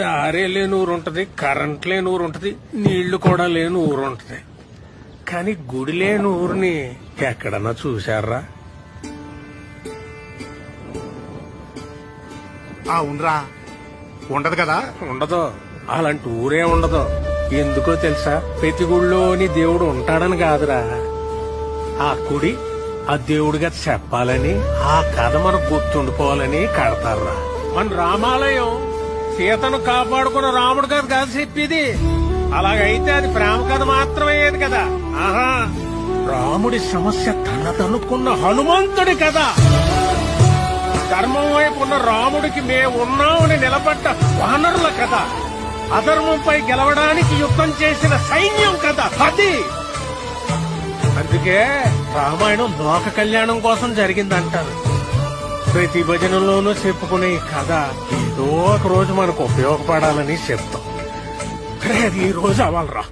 దారే లేని ఊరు ఉంటది కరెంట్ లేని ఊరు ఉంటది నీళ్ళు కూడా లేని ఊరు ఉంటది. కానీ గుడి లేని ఊరిని ఎక్కడన్నా చూశారా? ఆ ఉండరా. ఉండదు కదా? ఉండదు. అలాంటి ఊరే ఉండదు. ఎందుకో తెలుసా? ప్రతి గుళ్ళోని దేవుడు ఉంటాడని కాదురా. ఆ గుడి ఆ దేవుడిగా చెప్పాలని ఆ కథ మనకు గుర్తుండిపోవాలని కడతారా? మన రామాలయం సీతను కాపాడుకున్న రాముడు కథ కథ చెప్పేది? అలాగైతే అది ప్రేమ కథ మాత్రమే కదా? ఆహా రాముడి సమస్య తనదనుకున్న హనుమంతుడి కదా ధర్మం వైపు ఉన్న రాముడికి మేము ఉన్నామని నిలబడ్డ వానరుల కథ. అధర్మంపై గెలవడానికి యుద్ధం చేసిన సైన్యం కథ. అది. అందుకే రామాయణం లోక కళ్యాణం కోసం జరిగిందంటారు. ప్రతి భజనలోనూ చెప్పుకునే ఈ కథ ఏదో ఒక రోజు మనకు ఉపయోగపడాలని చెప్తాం. అది ఈ రోజు అవ్వాలరా.